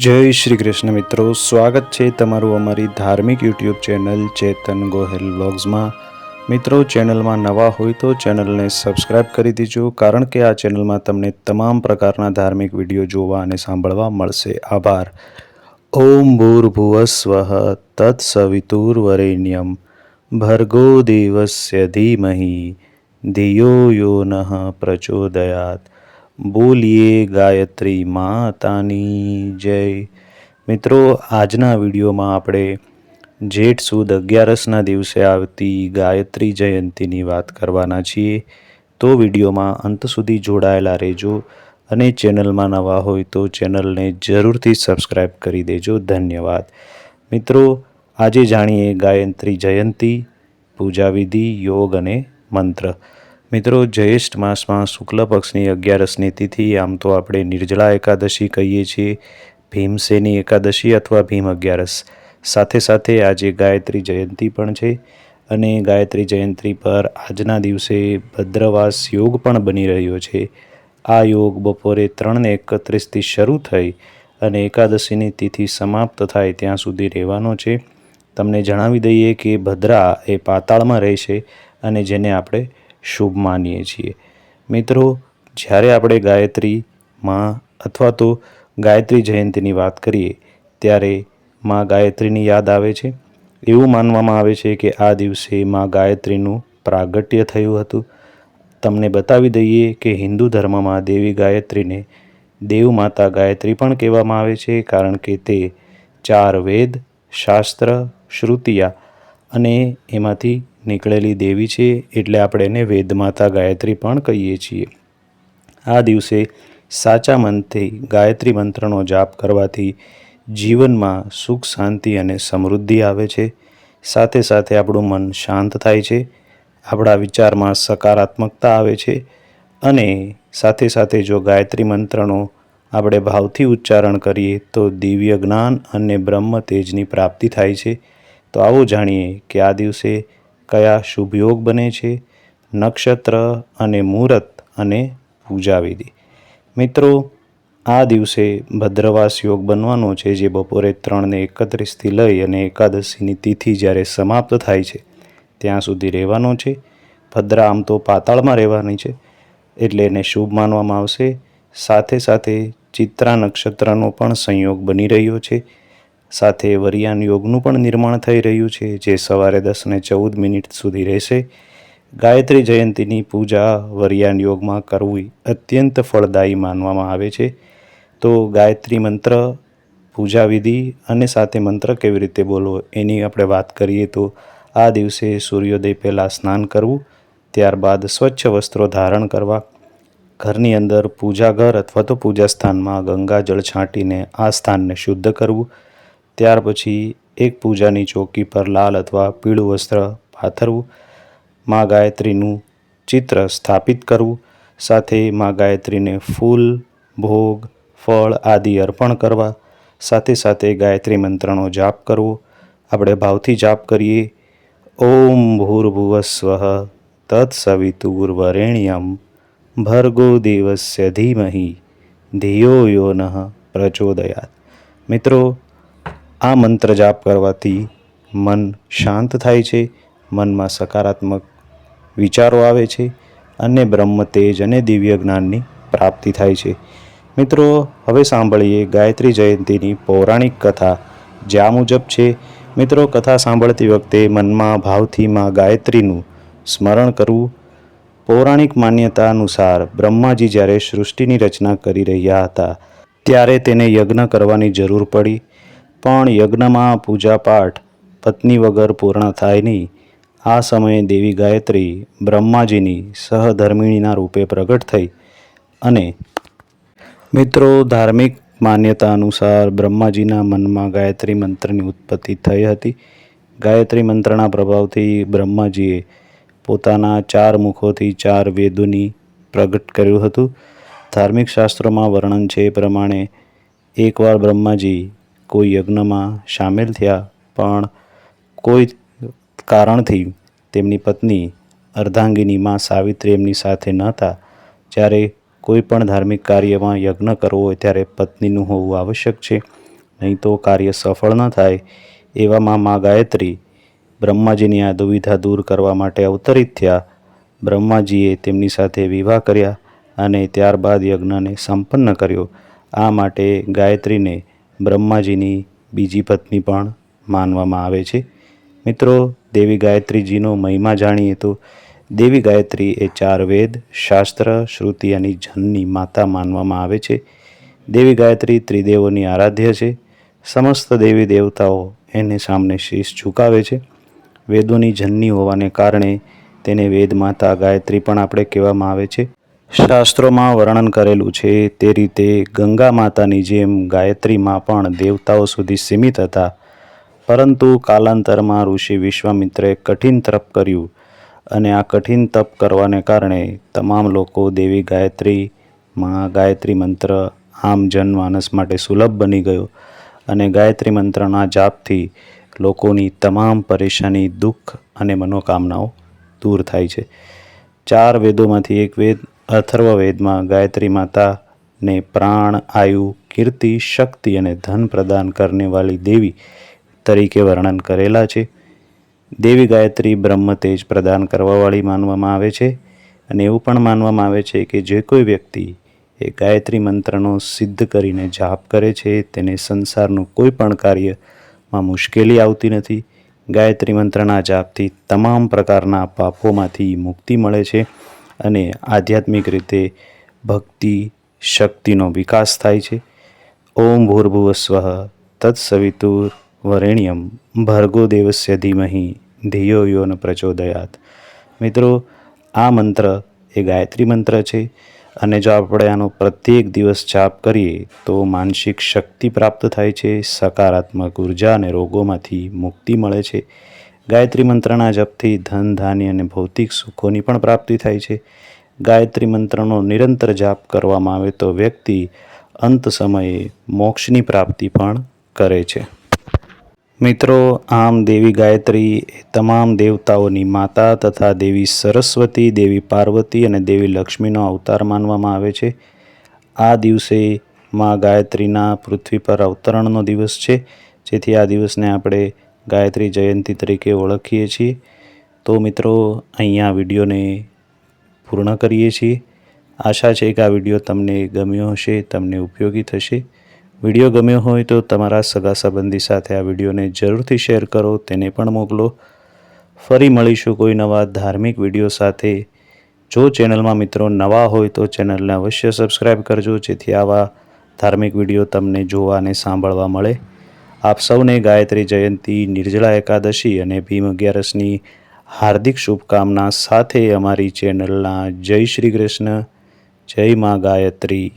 જય શ્રી કૃષ્ણ મિત્રો, સ્વાગત છે તમારું અમારી ધાર્મિક યુટ્યુબ ચેનલ ચેતન ગોહેલ વ્લોગ્સમાં. મિત્રો, ચેનલમાં નવા હોય તો ચેનલને સબસ્ક્રાઇબ કરી દીજો, કારણ કે આ ચેનલમાં તમને તમામ પ્રકારના ધાર્મિક વીડિયો જોવા અને સાંભળવા મળશે. આભાર. ઓમ ભૂર્ભુવસ્વ તત્સવિતુર્વરેણ્યમ ભર્ગો દેવસ્ય ધીમહી. ધિયો યો નઃ પ્રચોદયાત. બોલીએ ગાયત્રી માતાની જય. મિત્રો, આજના વિડીયોમાં આપણે જેઠ સુદ અગિયારસના દિવસે આવતી ગાયત્રી જયંતીની વાત કરવાના છીએ. તો વિડીયોમાં અંત સુધી જોડાયેલા રહેજો અને ચેનલમાં નવા હોય તો ચેનલને જરૂરથી સબસ્ક્રાઈબ કરી દેજો. ધન્યવાદ. મિત્રો, આજે જાણીએ ગાયત્રી જયંતી પૂજા વિધિ યોગ અને મંત્ર. મિત્રો, જ્યેષ્ઠ માસમાં શુક્લ પક્ષની અગિયારસની તિથિ, આમ તો આપણે નિર્જળા એકાદશી કહીએ છીએ, ભીમસેની એકાદશી અથવા ભીમ અગિયારસ. સાથે સાથે આજે ગાયત્રી જયંતી પણ છે અને ગાયત્રી જયંતી પર આજના દિવસે ભદ્રવાસ યોગ પણ બની રહ્યો છે. આ યોગ બપોરે ત્રણને એકત્રીસથી શરૂ થઈ અને એકાદશીની તિથિ સમાપ્ત થાય ત્યાં સુધી રહેવાનો છે. તમને જણાવી દઈએ કે ભદ્રા એ પાતાળમાં રહેશે અને જેને આપણે શુભ માનીએ છીએ. મિત્રો, જ્યારે આપણે ગાયત્રી માં અથવા તો ગાયત્રી જયંતીની વાત કરીએ, ત્યારે માં ગાયત્રીની યાદ આવે છે? એવું માનવામાં આવે છે કે આ દિવસે માં ગાયત્રીનું પ્રાગટ્ય થયું હતું. તમને બતાવી દઈએ કે હિન્દુ ધર્મમાં દેવી ગાયત્રીને દેવ માતા ગાયત્રી પણ કહેવામાં આવે છે, કારણ કે તે ચાર વેદ, શાસ્ત્ર, શ્રુતિયા અને એમાંથી નીકળેલી દેવી છે એટલે આપણે એને વેદમાતા ગાયત્રી પણ કહીએ છીએ. આ દિવસે સાચા મનથી ગાયત્રી મંત્રનો જાપ કરવાથી જીવનમાં સુખ, શાંતિ અને સમૃદ્ધિ આવે છે. સાથે સાથે આપણું મન શાંત થાય છે. આપણા વિચારમાં સકારાત્મકતા આવે છે અને સાથે સાથે જો ગાયત્રી મંત્રનો આપણે ભાવથી ઉચ્ચારણ કરીએ તો દિવ્ય જ્ઞાન અને બ્રહ્મ તેજની પ્રાપ્તિ થાય છે. તો આવો જાણીએ કે આ દિવસે કયા શુભ યોગ બને છે? નક્ષત્ર અને મુહૂર્ત અને પૂજા વિધિ. મિત્રો, આ દિવસે ભદ્રવાસ યોગ બનવાનો છે, જે બપોરે ત્રણને એકત્રીસથી લઈ અને એકાદશીની તિથિ જ્યારે સમાપ્ત થાય છે, ત્યાં સુધી રહેવાનો છે. ભદ્રા આમ તો પાતાળમાં રહેવાની છે, એટલે એને શુભ માનવામાં આવશે. સાથે સાથે ચિત્રા નક્ષત્રનો પણ સંયોગ બની રહ્યો છે. સાથે વરિયાન યોગનું પણ નિર્માણ થઈ રહ્યું છે, જે સવારે દસ ને ચૌદ મિનિટ સુધી રહેશે. ગાયત્રી જયંતીની પૂજા વરિયાન યોગમાં કરવી અત્યંત ફળદાયી માનવામાં આવે છે. તો ગાયત્રી મંત્ર પૂજા વિધિ અને સાથે મંત્ર કેવી રીતે બોલવો એની આપણે વાત કરીએ તો આ દિવસે સૂર્યોદય પહેલાં સ્નાન કરવું, ત્યારબાદ સ્વચ્છ વસ્ત્રો ધારણ કરવા, ઘરની અંદર પૂજા ઘર અથવા તો પૂજા સ્થાનમાં ગંગાજળ છાંટીને આ સ્થાનને શુદ્ધ કરવું ત્યાર પછી એક પૂજાની ચોકી પર લાલ અથવા પીળું વસ્ત્ર પાથરવું, મા ગાયત્રીનું ચિત્ર સ્થાપિત કરવું, સાથે મા ગાયત્રીને ફૂલ, ભોગ, ફળ આદિ અર્પણ કરવા, સાથે સાથે ગાયત્રી મંત્રનો જાપ કરવો. આપણે ભાવથી જાપ કરીએ. ઓમ ભૂર્ભુવસ્વ તત્સવિતુર્વરેણ્યમ ભર્ગો દેવસ્ય ધીમહી ધિયો યો નઃ પ્રચોદયાત મિત્રો આ મંત્ર જાપ કરવાથી મન શાંત થાય છે, મનમાં સકારાત્મક વિચારો આવે છે અને બ્રહ્મ તેજ અને દિવ્ય જ્ઞાનની પ્રાપ્તિ થાય છે. મિત્રો, હવે સાંભળીએ ગાયત્રી જયંતીની પૌરાણિક કથા જ્યાં મુજબ છે. મિત્રો, કથા સાંભળતી વખતે મનમાં ભાવથી માં ગાયત્રીનું સ્મરણ કરવું. પૌરાણિક માન્યતા અનુસાર બ્રહ્માજી જ્યારે સૃષ્ટિની રચના કરી રહ્યા હતા, ત્યારે તેને યજ્ઞ કરવાની જરૂર પડી. પણ યજ્ઞમાં પૂજાપાઠ પત્ની વગર પૂર્ણ થાય નહીં. આ સમયે દેવી ગાયત્રી બ્રહ્માજીની સહધર્મિણીના રૂપે પ્રગટ થઈ અને મિત્રો ધાર્મિક માન્યતા અનુસાર બ્રહ્માજીના મનમાં ગાયત્રી મંત્રની ઉત્પત્તિ થઈ હતી. ગાયત્રી મંત્રના પ્રભાવથી બ્રહ્માજીએ પોતાના ચાર મુખોથી ચાર વેદોની પ્રગટ કર્યું હતું. ધાર્મિક શાસ્ત્રોમાં વર્ણન છે એ પ્રમાણે એકવાર બ્રહ્માજી કોઈ યજ્ઞમાં સામેલ થયા, પણ કોઈ કારણથી તેમની પત્ની અર્ધાંગીની માં સાવિત્રી એમની સાથે ન હતા. જ્યારે કોઈ પણ ધાર્મિક કાર્યમાં યજ્ઞ કરવો હોય ત્યારે પત્નીનું હોવું આવશ્યક છે. નહીં તો કાર્ય સફળ ન થાય એવામાં મા ગાયત્રી બ્રહ્માજીની આ દુવિધા દૂર કરવા માટે અવતરિત થયા. બ્રહ્માજીએ તેમની સાથે વિવાહ કર્યા અને ત્યારબાદ યજ્ઞને સંપન્ન કર્યો. આ માટે ગાયત્રીને બ્રહ્માજીની બીજી પત્ની પણ માનવામાં આવે છે. મિત્રો, દેવી ગાયત્રીજીનો મહિમા જાણીએ તો દેવી ગાયત્રી એ ચાર વેદ, શાસ્ત્ર, શ્રુતિ અને જનની માતા માનવામાં આવે છે. દેવી ગાયત્રી ત્રિદેવોની આરાધ્ય છે. સમસ્ત દેવી દેવતાઓ એને સામને શીશ ઝુકાવે છે. વેદોની જનની હોવાને કારણે તેને વેદ માતા ગાયત્રી પણ આપણે કહેવામાં આવે છે. શાસ્ત્રોમાં વર્ણન કરેલું છે, તે રીતે ગંગા માતાની જેમ ગાયત્રીમાં પણ દેવતાઓ સુધી સીમિત હતા. પરંતુ કાલાંતરમાં ઋષિ વિશ્વામિત્રે કઠિન તપ કર્યું અને આ કઠિન તપ કરવાને કારણે તમામ લોકો દેવી ગાયત્રી માં ગાયત્રી મંત્ર, આમ જનમાનસ માટે સુલભ બની ગયો અને ગાયત્રી મંત્રના જાપથી લોકોની તમામ પરેશાની, દુઃખ અને મનોકામનાઓ દૂર થાય છે. ચાર વેદોમાંથી એક વેદ અથર્વ વેદમાં ગાયત્રી માતાને પ્રાણ, આયુ, કીર્તિ, શક્તિ અને ધન પ્રદાન કરને વાલી દેવી તરીકે વર્ણન કરેલા છે. દેવી ગાયત્રી બ્રહ્મ તેજ પ્રદાન કરવાવાળી માનવામાં આવે છે અને એવું પણ માનવામાં આવે છે કે જે કોઈ વ્યક્તિ એ ગાયત્રી મંત્રનો સિદ્ધ કરીને જાપ કરે છે, તેને સંસારનું કોઈ પણ કાર્યમાં મુશ્કેલી આવતી નથી. ગાયત્રી મંત્રના જાપથી તમામ પ્રકારના પાપોમાંથી મુક્તિ મળે છે. અને આધ્યાત્મિક રીતે ભક્તિ શક્તિનો વિકાસ થાય છે. ઓમ ભૂર્ભુવસ્વ તત્સવિતુર વરેણ્યમ. ભર્ગો દેવસ્ય ધીમહી. ધિયો યોન પ્રચોદયાત. મિત્રો, આ મંત્ર એ ગાયત્રી મંત્ર છે અને જો આપણે આનો પ્રત્યેક દિવસ જાપ કરીએ તો માનસિક શક્તિ પ્રાપ્ત થાય છે, સકારાત્મક ઊર્જા અને રોગોમાંથી મુક્તિ મળે છે. ગાયત્રી મંત્રના જપથી ધન, ધાન્ય અને ભૌતિક સુખોની પણ પ્રાપ્તિ થાય છે. ગાયત્રી મંત્રનો નિરંતર જાપ કરવામાં આવે તો વ્યક્તિ અંત સમયે મોક્ષની પ્રાપ્તિ પણ કરે છે. મિત્રો, આમ દેવી ગાયત્રી એ તમામ દેવતાઓની માતા તથા દેવી સરસ્વતી, દેવી પાર્વતી અને દેવી લક્ષ્મીનો અવતાર માનવામાં આવે છે. આ દિવસે માં ગાયત્રીના પૃથ્વી પર અવતરણનો દિવસ છે. જેથી આ દિવસને આપણે ગાયત્રી જયંતિ તરીકે ઓળખીએ છીએ. તો મિત્રો અહીંયા વિડીયોને પૂર્ણ કરીએ છીએ. આશા છે કે આ વીડિયો તમને ગમ્યો હશે, તમને ઉપયોગી થશે. વીડિયો ગમ્યો હોય તો તમારા સગા સંબંધી સાથે આ વિડીયોને જરૂરથી શેર કરો, તેને પણ મોકલો. ફરી મળીશું કોઈ નવા ધાર્મિક વીડિયો સાથે. જો ચેનલમાં મિત્રો નવા હોય તો ચેનલને અવશ્ય સબસ્ક્રાઈબ કરજો, જેથી આવા ધાર્મિક વીડિયો તમને જોવા અને સાંભળવા મળે. આપ સૌને ગાયત્રી જયંતિ નિર્જળા એકાદશી અને ભીમ અગિયારસની હાર્દિક શુભકામના સાથે અમારી ચેનલના જય શ્રી કૃષ્ણ, જય મા ગાયત્રી.